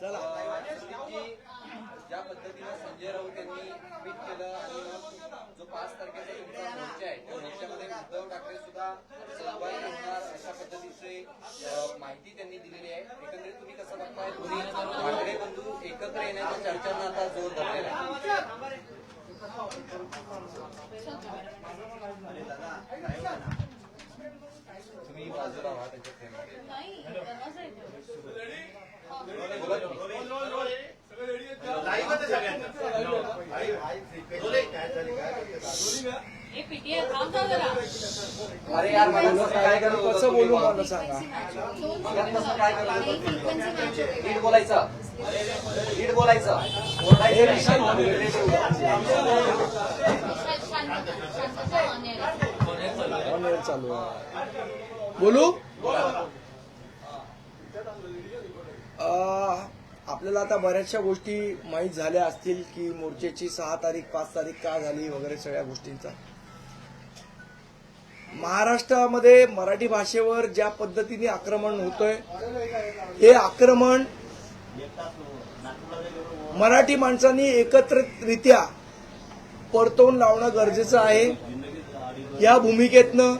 चला. की ज्या पद्धतीनं संजय राऊत यांनी ट्विट केलं आणि जो पाच तारखेचा तुमचा मोर्चा आहे त्या मोर्चामध्ये उद्धव ठाकरे सुद्धा सहभागी होणार अशा पद्धतीची माहिती त्यांनी दिलेली आहे. एकंदरीत तुम्ही कसं बघताय? दोन्ही ठाकरे बंधू एकत्र येण्याच्या चर्चांना आता जोर धरलेला आहे. तुम्ही बाजूला व्हा त्यांच्या फ्रेममध्ये अरे यार मला कसं काय होतं कसं बोलू? मला सांगा? कसं काय? नीट बोलायचं. नीट बोलायचं. हे चालू आहे. बोलू. आपल्याला आता बऱ्याचशा गोष्टी माहीत झाल्या असतील की मोर्चेची सहा तारीख पाच तारीख का झाली वगैरे सगळ्या गोष्टींचा. महाराष्ट्रामध्ये मराठी भाषेवर ज्या पद्धतीने आक्रमण होतंय हे आक्रमण मराठी माणसांनी एकत्रितरित्या परतवून लावणं गरजेचं आहे. या भूमिकेतनं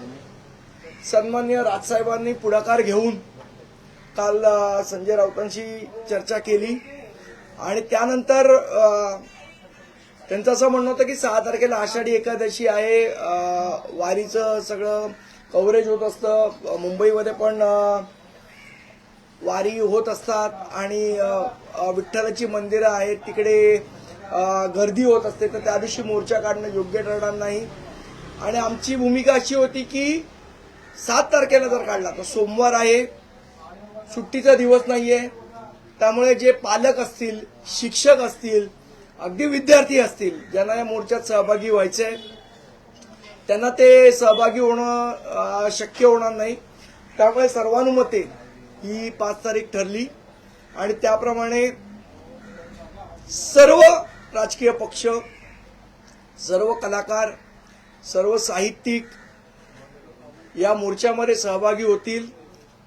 सन्मान्य राजसाहेबांनी पुढाकार घेऊन काल संजय राऊतांशी चर्चा केली. आणि त्यानंतर त्यांचं असं म्हणणं होतं की सहा तारखेला आषाढी एकादशी आहे. वारीचं सगळं कव्हरेज होत असतं. मुंबईमध्ये पण वारी होत असतात. आणि विठ्ठलाची मंदिरं आहेत. तिकडे गर्दी होत असते. तर त्या दिवशी मोर्चा काढणं योग्य ठरणार नाही. आणि आमची भूमिका अशी होती की सात तारखेला जर काढला तर सोमवार आहे. सुट्टीचा दिवस नाहीये. त्यामुळे जे पालक असतील शिक्षक असतील अगदी विद्यार्थी असतील ज्यांना या मोर्चात सहभागी व्हायचंय त्यांना ते सहभागी होणं शक्य होणार नाही. त्यामुळे सर्वानुमते ही पाच तारीख ठरली आणि त्याप्रमाणे सर्व राजकीय पक्ष सर्व कलाकार सर्व साहित्यिक या मोर्चामध्ये सहभागी होतील.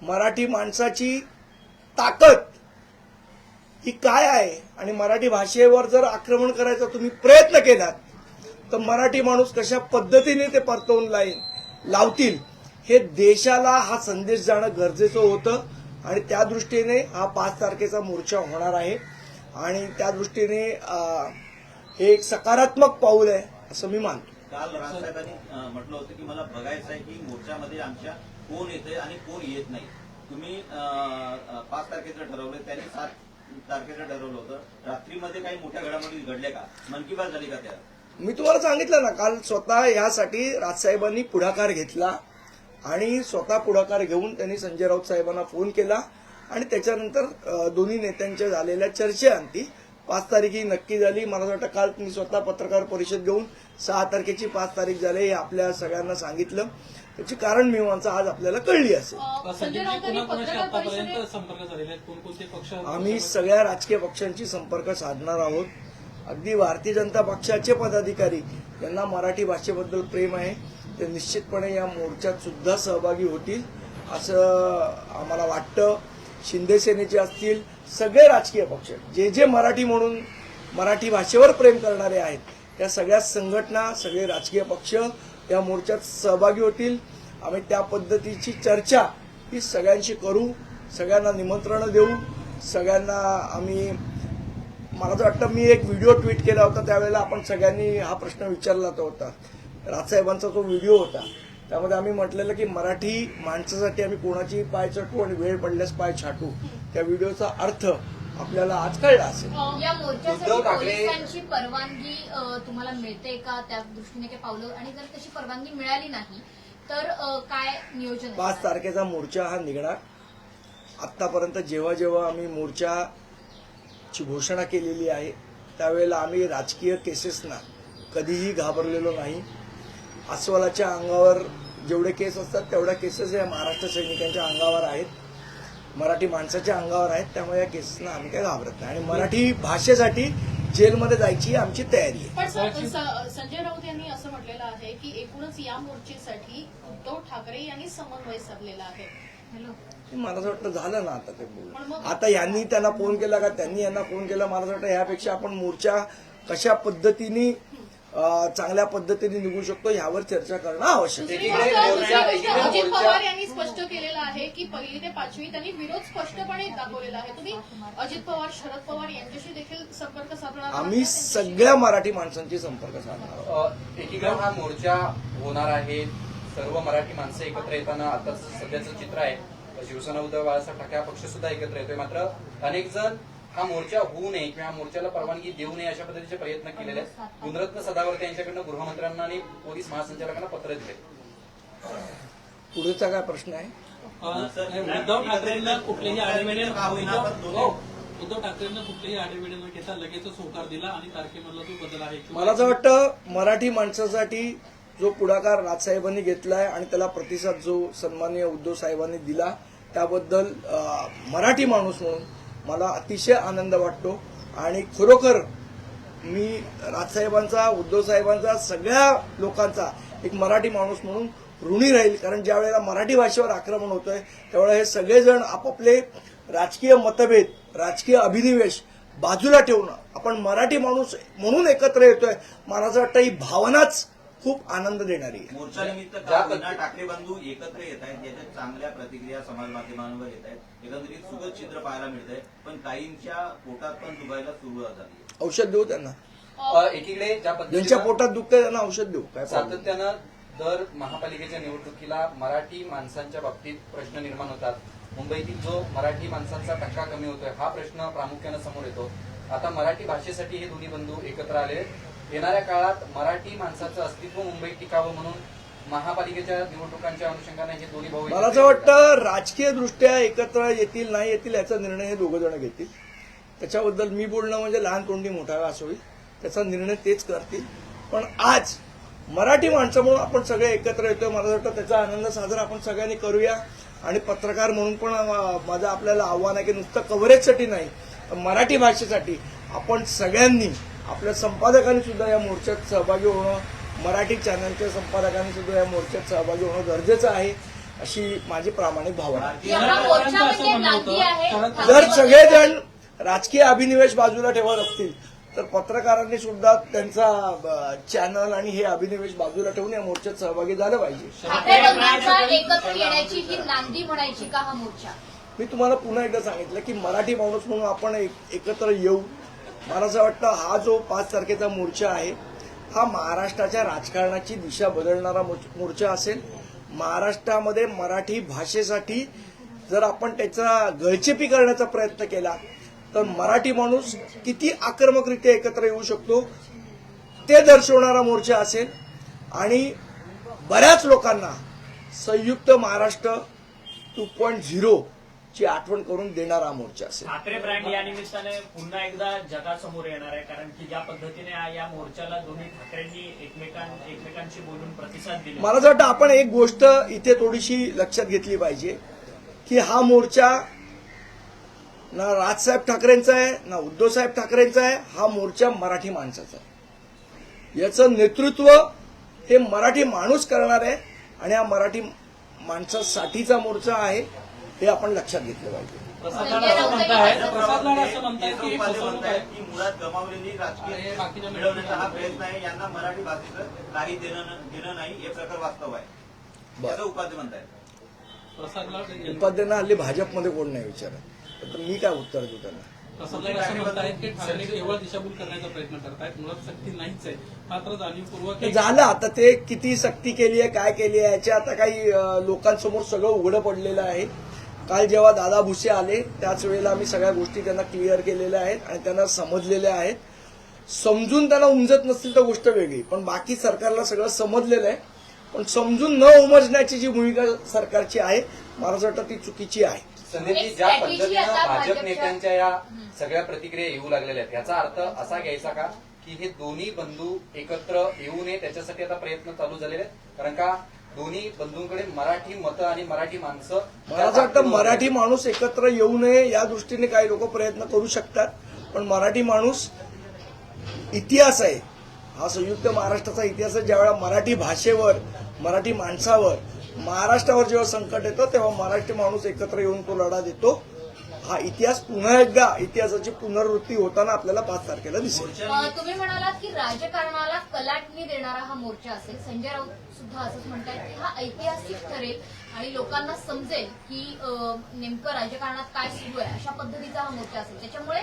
मराठी माणसाची ताकद ही काय आहे? आणि मराठी भाषेवर जर आक्रमण करायचा तुम्ही प्रयत्न केलात तर मराठी माणूस कशा पद्धतीने ते परतवून लाईन लावतील हे देशाला हा संदेश जाणं गरजेचं होतं. आणि त्या दृष्टीने हा पाच तारखेचा मोर्चा होणार आहे. आणि त्या दृष्टीने हे एक सकारात्मक पाऊल आहे असं मी मानतो. काल राजसाहेबांनी म्हटलं होतं की मला बघायचं आहे की मोर्चामध्ये आमच्या कोण येते आणि कोण येत नाही. तुम्ही पाच तारखेचं ठरवलं त्यांनी सात तारखेचं ठरवलं होतं. रात्रीमध्ये काही मोठ्या घडामोडी घडल्या का? मन की बात झाली का त्या? मी तुम्हाला सांगितलं ना काल स्वतः यासाठी राजसाहेबांनी पुढाकार घेतला आणि स्वतः पुढाकार घेऊन त्यांनी संजय राऊत साहेबांना फोन केला आणि त्याच्यानंतर दोन्ही नेत्यांच्या झालेल्या चर्चेअंती पाच तारीख ही नक्की झाली. मला असं वाटतं काल मी स्वतः पत्रकार परिषद घेऊन सहा तारखेची पाच तारीख झाली हे आपल्या सगळ्यांना सांगितलं. त्याची कारण मीमांसा आज आपल्याला कळली असेल. संजय राऊतांनी कोणाकोणाशी पत्रकार आतापर्यंत परिषदेत संपर्क झालेले आहेत कोणकोणते पक्ष आम्ही सगळ्या राजकीय पक्षांशी संपर्क साधणार आहोत. अगदी भारतीय जनता पक्षाचे पदाधिकारी यांना मराठी भाषेबद्दल प्रेम आहे. ते निश्चितपणे या मोर्चात सुद्धा सहभागी होतील असं आम्हाला वाटतं. शिंदे सेनेचे असतील सगळे राजकीय पक्ष जे जे मराठी म्हणून मराठी भाषेवर प्रेम करणारे आहेत त्या सगळ्या संघटना सगळे राजकीय पक्ष या मोर्चात सहभागी होतील. आम्ही त्या पद्धतीची चर्चा ही सगळ्यांशी करू सगळ्यांना निमंत्रणं देऊ. सगळ्यांना आम्ही मला तर वाटतं मी एक व्हिडिओ ट्विट केला होता त्यावेळेला आपण सगळ्यांनी हा प्रश्न विचारला तो होता. राजसाहेबांचा जो व्हिडिओ होता. त्यामध्ये आम्ही म्हटलेलं की मराठी माणसासाठी आम्ही कोणाची पाय चटू आणि वेळ पडल्यास पाय छाटू. त्या व्हिडिओचा अर्थ आपल्याला आज कळला असेल. या उद्धव मोर्चासाठी ठाकरे- पोलिसांची परवानगी अ, तुम्हाला मिळते का? त्या दृष्टीने काही पावलं आणि जर तशी परवानगी मिळाली नाही तर अ, काय नियोजन आहे? पाच तारखेचा मोर्चा हा निघणार. आतापर्यंत जेव्हा जेव्हा आम्ही मोर्चाची घोषणा केलेली आहे त्यावेळेला आम्ही राजकीय केसेसना कधीही घाबरलेलो नाही. अस्वलाच्या अंगावर जेवढे केस असतात तेवढ्या केसेस या महाराष्ट्र सैनिकांच्या अंगावर आहेत. मराठी माणसाच्या अंगावर आहेत त्यामुळे या केसेसना आम्ही काही घाबरत नाही. आणि मराठी भाषेसाठी जेलमध्ये जायची आमची तयारी आहे. पण संजय राऊत यांनी असं म्हटलेलं आहे की एकूणच या मोर्चेसाठी उद्धव ठाकरे यांनी समन्वय साधलेला आहे. हॅलो. मला असं वाटतं झालं ना आता ते मग- आता यांनी त्यांना फोन केला का? त्यांनी यांना फोन केला. मला असं वाटतं ह्यापेक्षा आपण मोर्चा कशा पद्धतीने चांगल्या पद्धतीने निघू शकतो ह्यावर चर्चा करणं आवश्यक आहे. अजित पवार यांनी स्पष्ट केलेलं आहे की पहिली ते पाचवी त्यांनी विरोध स्पष्टपणे दाखवलेला आहे. तुम्ही अजित पवार शरद पवार यांच्याशी देखील संपर्क साधणार आहात आम्ही? सगळ्या मराठी माणसांची संपर्क साधणार एकीकडे हा मोर्चा होणार आहे. सर्व मराठी माणसं एकत्र येताना आता सध्याचं चित्र आहे. शिवसेना उद्धव बाळासाहेब ठाकरे हा पक्ष सुद्धा एकत्र येतोय. मात्र अनेक जण हा मोर्चा होऊ नये किंवा या मोर्चाला परवानगी देऊ नये अशा पद्धतीचे प्रयत्न केलेले आहेत. गुणरत्न सदावर्ते यांच्याकडनं गृहमंत्र्यांना आणि पोलीस महासंचालकांना पत्र दिले. पुढचा काय प्रश्न आहे? उद्धव ठाकरेंना कुठलेही आडेवेडे उद्धव हो, उद्धव ठाकरेंना कुठलेही आडेवेडे न घेता लगेचच होकार दिला आणि तारखेमधला जो बदल आहे. मला असं वाटतं मराठी माणसासाठी जो पुढाकार राजसाहेबांनी घेतलाय आणि त्याला प्रतिसाद जो सन्माननीय उद्धव साहेबांनी दिला त्याबद्दल अं, मराठी माणूस म्हणून मला अतिशय आनंद वाटतो. आणि खरोखर मी राजसाहेबांचा उद्धव साहेबांचा सगळ्या लोकांचा एक मराठी माणूस म्हणून ऋणी राहील. कारण ज्या वेळेला मराठी भाषेवर आक्रमण होतंय त्यावेळेला हे सगळेजण आपापले राजकीय मतभेद राजकीय अभिनिवेश बाजूला ठेवून आपण मराठी माणूस म्हणून एकत्र येतोय. मला असं वाटतं ही भावनाच खूप आनंद देणारी आहे. मोर्चा निमित्त ठाकरे बंधू एकत्र येत आहेत याच्या चांगल्या प्रतिक्रिया समाज माध्यमांवर येत आहेत एकंदरीत सुखद चित्र पाहायला मिळतंय पण काहींच्या पोटात पण दुखायला सुरुवात झाली औषध देऊ त्यांना. एकीकडे ज्या ज्यांच्या पोटात दुखतंय त्यांना औषध देऊ काय. सातत्यानं दर महापालिकेच्या निवडणुकीला मराठी माणसांच्या बाबतीत प्रश्न निर्माण होतात. मुंबईतील जो मराठी माणसांचा टक्का कमी होतोय हा प्रश्न प्रामुख्यानं समोर येतो. आता मराठी भाषेसाठी हे दोन्ही बंधू एकत्र आले. आहेत. येणाऱ्या काळात मराठी माणसाचं अस्तित्व मुंबईत टिकावं म्हणून महापालिकेच्या निवडणुकांच्या अनुषंगाने हे दोन्ही भाऊ मला असं वाटतं राजकीय दृष्ट्या एकत्र येतील नाही येतील याचा निर्णय हे दोघं जण घेतील. त्याच्याबद्दल मी बोलणं म्हणजे लहान तोंडी मोठा असं होईल. त्याचा निर्णय तेच करतील. पण आज मराठी माणसं म्हणून आपण सगळे एकत्र येतोय मला असं वाटतं त्याचा आनंद साजरा आपण सगळ्यांनी करूया. आणि पत्रकार म्हणून पण माझं आपल्याला आव्हान आहे की नुसतं कव्हरेजसाठी नाही तर मराठी भाषेसाठी आपण सगळ्यांनी आपल्या संपादकांनी सुद्धा या मोर्चात सहभागी होणं मराठी चॅनलच्या संपादकांनी सुद्धा या मोर्चात सहभागी होणं गरजेचं आहे अशी माझी प्रामाणिक भावना आहे. या मोर्चा म्हणजे आहे. जर सगळेजण राजकीय अभिनिवेश बाजूला ठेवत असतील तर पत्रकारांनी सुद्धा त्यांचा चॅनल आणि हे अभिनिवेश बाजूला ठेवून या मोर्चात सहभागी झालं पाहिजे. ठाकरे बंधूंचा एकत्र येण्याची ही नांदी म्हणायची का हा मोर्चा? मी तुम्हाला पुन्हा एकदा सांगितलं की मराठी माणूस म्हणून आपण एक- एकत्र येऊ मला असं वाटतं हा जो पाच तारखेचा मोर्चा आहे हा महाराष्ट्राच्या राजकारणाची दिशा बदलणारा मोर्चा असेल. महाराष्ट्रामध्ये मराठी भाषेसाठी जर आपण त्याचा गळचेपी करण्याचा प्रयत्न केला तर मराठी माणूस किती आक्रमकरित्या एकत्र येऊ शकतो ते दर्शवणारा मोर्चा असेल. आणि बऱ्याच लोकांना संयुक्त महाराष्ट्र टू पॉईंट झिरो ची आठवण करून देणारा मोर्चा असेल. ठाकरे ब्रँड या निमित्ताने पुन्हा एकदा जगासमोर येणार आहे कारण की ज्या पद्धतीने या मोर्चाला दोन्ही ठाकरेंनी एकमेकां एकमेकांशी बोलून प्रतिसाद दिले. मला असं वाटतं आपण एक गोष्ट इथे थोडीशी लक्षात घेतली पाहिजे की हा मोर्चा ना राजसाहेब ठाकरेंचा आहे ना उद्धवसाहेब ठाकरेंचा आहे हा मोर्चा मराठी माणसाचा आहे. याचं नेतृत्व हे मराठी माणूस करणार आहे आणि हा मराठी माणसासाठीचा मोर्चा आहे. हे आपण लक्षात घेतलं पाहिजे. की मुळात गमावलेली आणि राजकीय बाकीच्या मिळवण्याचा हा प्रयत्न आहे. यांना मराठी भाषेचं काही देणं घेणं नाही. हे प्रकार वास्तव आहे. त्याचं उपाध्य उपाध्यांना हल्ली भाजपमध्ये कोण नाही विचारत. तर मी काय उत्तर देऊ त्यांना? प्रसाद लाड असं म्हणतायत की ठाकरे केवळ दिशाभूल करण्याचा प्रयत्न करतायत. मुळात सक्ती नाहीच आहे. मात्र जाणीवपूर्वक ते एक- झालं. आता ते किती सक्ती केली आहे काय केली आहे याच्या आता काही लोकांसमोर सगळं उघडं पडलेलं आहे. काल जेव्हा दादा भुसे आले त्याच वेळेला आम्ही सगळ्या गोष्टी त्यांना क्लिअर केलेल्या आहेत आणि त्यांना समजलेल्या आहेत. समजून त्यांना उमजत नसतील तर गोष्ट वेगळी पण बाकी सरकारला सगळं समजलेलं आहे. पण समजून न उमजण्याची जी भूमिका सरकारची आहे मला असं वाटतं ती चुकीची आहे. संदीपजी ज्या पद्धतीनं भाजप नेत्यांच्या या सगळ्या प्रतिक्रिया येऊ लागलेल्या आहेत याचा अर्थ असा घ्यायचा का की हे दोन्ही बंधू एकत्र येऊ नये त्याच्यासाठी आता प्रयत्न चालू झालेले आहेत. कारण का दोन्ही बंधूंकडे मराठी मतं आणि मराठी माणसं मला असं वाटतं मराठी माणूस एकत्र येऊ नये या दृष्टीने काही लोक प्रयत्न करू शकतात. पण मराठी माणूस इतिहास आहे. हा संयुक्त महाराष्ट्राचा इतिहास आहे. ज्यावेळेला मराठी भाषेवर मराठी माणसावर महाराष्ट्रावर जेव्हा संकट येतं तेव्हा मराठी माणूस एकत्र येऊन तो लढा देतो. हा इतिहास पुन्हा एकदा इतिहासाची पुनरावृत्ती होताना आपल्याला पाच तारखेला दिसेल. तुम्ही म्हणालात की राजकारणाला कलाटणी देणारा हा मोर्चा असेल. संजय राऊत सुद्धा असंच म्हणतायत की हा ऐतिहासिक ठरेल आणि लोकांना समजेल की नेमकं राजकारणात काय सुरू आहे अशा पद्धतीचा हा मोर्चा असेल. त्याच्यामुळे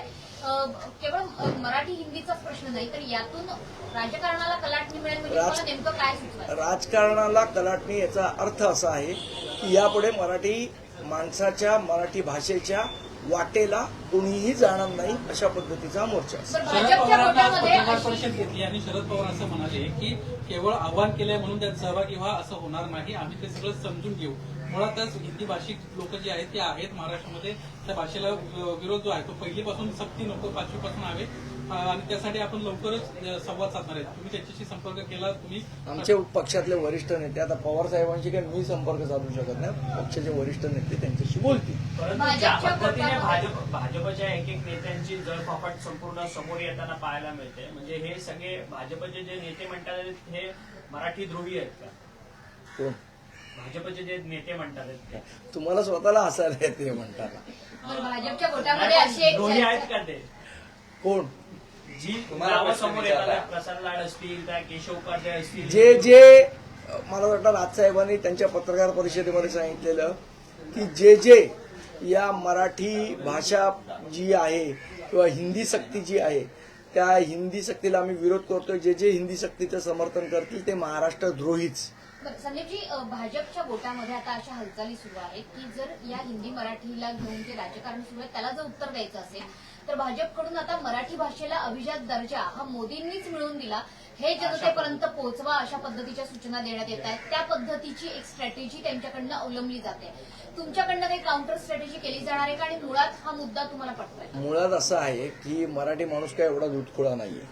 केवळ मराठी हिंदीचाच प्रश्न नाही तर यातून राजकारणाला कलाटणी मिळेल म्हणजे राज- तुम्हाला नेमकं काय सुचवायचं? राजकारणाला कलाटणी याचा अर्थ असा आहे की यापुढे मराठी माणसाच्या मराठी भाषेच्या वाटेला कोणीही जाणार नाही अशा पद्धतीचा मोर्चा शरद भाजपच्या पवारांना पत्रकार परिषद घेतली आणि शरद पवार असं म्हणाले की केवळ आव्हान केलंय म्हणून त्यात सहभागी व्हा असं होणार नाही. आम्ही ते सगळं समजून घेऊ. मुळातच हिंदी भाषिक लोक जे आहेत ते आहेत महाराष्ट्रामध्ये. त्या भाषेला विरोध जो आहे तो पहिलीपासून सक्ती नको पाचवीपासून आहे अ, आणि त्यासाठी आपण लवकरच संवाद साधणार आहेत. तुम्ही त्याच्याशी संपर्क केला तुम्ही आमचे पक्षातले वरिष्ठ नेते आता पवार साहेबांशी काही मी संपर्क साधू शकत नाही. पक्षाचे वरिष्ठ नेते त्यांच्याशी बोलतील. परंतु ज्या भाजपच्या पद्धतीने भाजप भाजपच्या एक एक नेत्यांची जळफाफट संपूर्ण समोर येताना पाहायला मिळते. म्हणजे हे सगळे भाजपचे जे नेते म्हणतात हे मराठी द्रोही आहेत का? कोण? भाजपचे जे नेते म्हणतात. तुम्हाला स्वतःला हसायला येते म्हणताना. तर भाजपच्या गोटामध्ये द्रोही आहेत का ते? कोण? जी तुम्हाला नावं प्रश्न समोर विचारला. येतात प्रसाद लाड असतील त्या केशव उपाध्याय असतील. जे जे मला वाटतं राजसाहेबांनी त्यांच्या पत्रकार परिषदेमध्ये सांगितलेलं की जे जे या मराठी भाषा जी आहे किंवा हिंदी सक्ती जी आहे त्या हिंदी सक्तीला आम्ही विरोध करतोय. जे जे हिंदी सक्तीचं समर्थन करतील ते महाराष्ट्र द्रोहीच. संदीपजी भाजपच्या गोटामध्ये आता अशा हालचाली सुरू आहेत की जर या हिंदी मराठीला घेऊन जे राजकारण सुरू आहे त्याला जर उत्तर द्यायचं असेल तर भाजपकडून आता मराठी भाषेला अभिजात दर्जा हा मोदींनीच मिळवून दिला. हे जनतेपर्यंत पोहोचवा अशा पद्धतीच्या सूचना देण्यात येत आहेत. त्या पद्धतीची एक स्ट्रॅटेजी त्यांच्याकडनं अवलंबली जाते. तुमच्याकडनं काही काउंटर स्ट्रॅटेजी केली जाणार आहे का? आणि मुळात हा मुद्दा तुम्हाला पटतोय मुळात असं आहे की मराठी माणूस काय एवढा दूधखोळा नाहीये.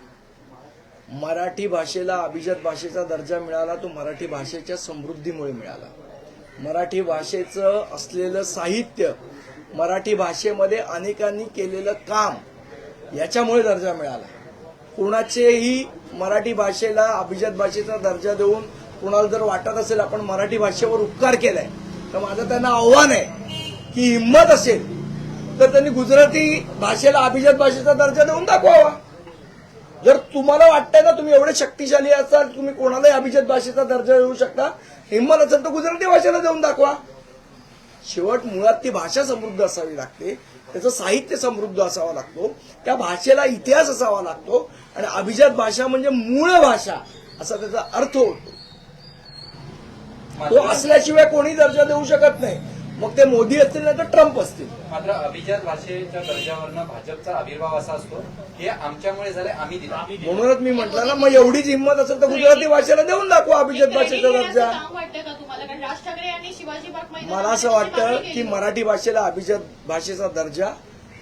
मराठी भाषेला अभिजात भाषेचा दर्जा मिळाला तो मराठी भाषेच्या समृद्धीमुळे मिळाला. मराठी भाषेचं असलेलं साहित्य मराठी भाषेमध्ये अनेकांनी केलेलं काम याच्यामुळे दर्जा मिळाला. कोणाचेही मराठी भाषेला अभिजात भाषेचा दर्जा देऊन कोणाला जर वाटत असेल आपण मराठी भाषेवर उपकार केलाय तर माझं त्यांना आव्हान आहे की हिंमत असेल तर त्यांनी गुजराती भाषेला अभिजात भाषेचा दर्जा देऊन दाखवावा. जर तुम्हाला वाटतंय ना तुम्ही एवढे शक्तिशाली असाल तुम्ही कोणालाही अभिजात भाषेचा दर्जा देऊ शकता हिंमत असेल तर गुजराती भाषेला देऊन दाखवा. शेवट मुळात ती भाषा समृद्ध असावी लागते त्याचं साहित्य समृद्ध असावा लागतो त्या भाषेला इतिहास असावा लागतो आणि अभिजात भाषा म्हणजे मूळ भाषा असा त्याचा अर्थ होतो. तो असल्याशिवाय कोणी दर्जा देऊ शकत नाही. मग ते मोदी असतील नाही तर ट्रम्प असतील. मात्र अभिजात भाषेच्या दर्जावरनं भाजपचा आविर्भाव असा असतो की आमच्यामुळे झाले आम्ही दिला. म्हणूनच मी म्हटलं ना मग एवढीच हिंमत असेल तर गुजराती भाषेला देऊन दाखवा अभिजात भाषेचा दर्जा. मला असं वाटतं की. मराठी भाषेला अभिजात भाषेचा दर्जा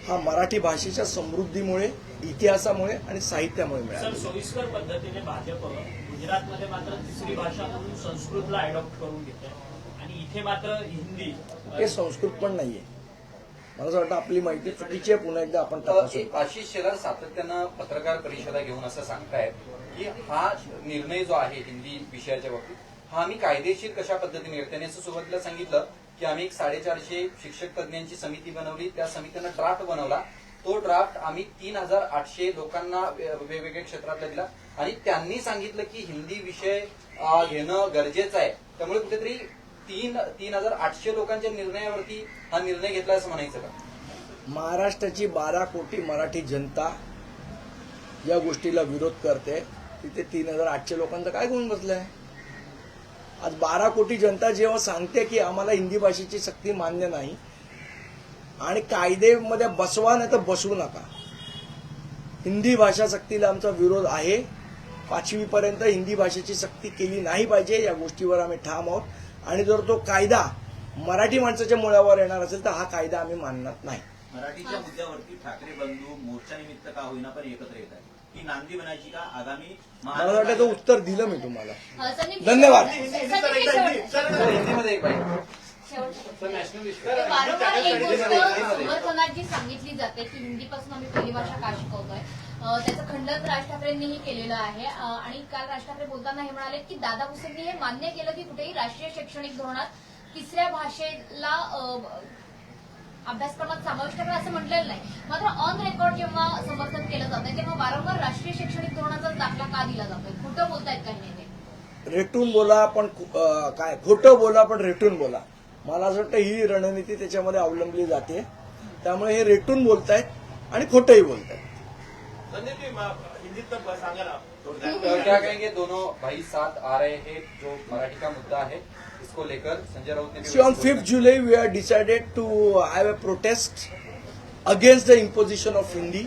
हा मराठी भाषेच्या समृद्धीमुळे इतिहासामुळे आणि साहित्यामुळे मिळाला. सोयीस्कर पद्धतीने भाजप गुजरातमध्ये मात्र तिसरी भाषा म्हणून संस्कृतला अडॉप्ट करून घेते इथे मात्र हिंदी. हे संस्कृत पण नाहीये. मला असं वाटतं आपली माहिती चुकीची आहे पुन्हा एकदा आपण आशिष शेलार सातत्यानं पत्रकार परिषदा घेऊन असं सांगतायत की हा निर्णय जो आहे हिंदी विषयाच्या बाबतीत हा आम्ही कायदेशीर कशा पद्धतीने त्यांनी असं सुरुवातीला सांगितलं की आम्ही एक साडेचारशे शिक्षक तज्ज्ञांची समिती बनवली. त्या समितीनं ड्राफ्ट बनवला. तो ड्राफ्ट आम्ही तीन हजार आठशे लोकांना वेगवेगळ्या क्षेत्रातला दिला. आणि त्यांनी सांगितलं की हिंदी विषय घेणं गरजेचं आहे. त्यामुळे कुठेतरी तीन तीन हजार आठशे लोकांच्या निर्णयावरती हा निर्णय घेतला असं म्हणायचं का? महाराष्ट्राची बारा कोटी मराठी जनता या गोष्टीला विरोध करते. तिथे तीन हजार आठशे लोकांचा काय गुण बसलाय? आज बारा कोटी जनता जेव्हा सांगते की आम्हाला हिंदी भाषेची सक्ती मान्य नाही आणि कायदेमध्ये बसवा नाही तर बसवू नका. हिंदी भाषा सक्तीला आमचा विरोध आहे. पाचवीपर्यंत हिंदी भाषेची सक्ती केली नाही पाहिजे या गोष्टीवर आम्ही ठाम आहोत. आणि जर तो कायदा मराठी माणसाच्या मुळावर येणार असेल तर हा कायदा आम्ही मानणार नाही मराठीच्या मुद्द्यावरती ठाकरे बंधू मोर्चा निमित्त का होईना पण एकत्र येत आहे ही नांदी बनायची का आगामी मला वाटतं तो उत्तर दिलं मी तुम्हाला धन्यवाद. हिंदीमध्ये एक पाहिजे शेवट- सर नॅशनल ते वारंवार एक गोष्ट समर्थनात जी सांगितली जाते की हिंदीपासून आम्ही पहिली भाषा का शिकवतोय त्याचं खंडन राज ठाकरेंनीही केलेलं आहे. आणि काल राज ठाकरे बोलताना हे म्हणाले की दादा भुसेंनी हे मान्य केलं की कुठेही राष्ट्रीय शैक्षणिक धोरणात तिसऱ्या भाषेला अभ्यासक्रमात समाविष्ट करा असं म्हटलेलं नाही. मात्र ऑन रेकॉर्ड जेव्हा समर्थन केलं जातं तेव्हा वारंवार राष्ट्रीय शैक्षणिक धोरणाचा दाखला का दिला जातोय? खोटं बोलतायत काही नेते? रेटून बोला पण काय? खोटं बोला पण रेटून बोला. मला असं वाटतं ही रणनीती त्याच्यामध्ये अवलंबली जाते. त्यामुळे हे रेटून बोलतायत आणि खोटंही बोलतायत. संजय जी मा- हिंदीत सांगा ना तो क्या कहेंगे दोनों भाई साथ आ रहे हैं जो मराठी का मुद्दा है इसको लेकर संजय राउत ने on 5th July, we have decided to have a protest against the imposition of Hindi.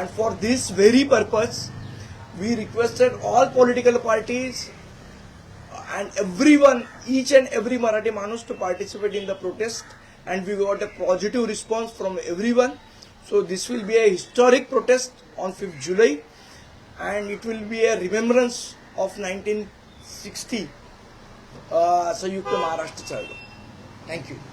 And for this very purpose, we requested all political parties and everyone, each and every Marathi Manus to participate in the protest. And we got a positive response from everyone. So this will be a historic protest on 5th July. And it will be a remembrance of 1960 uh, संयुक्त Maharashtra Thank you.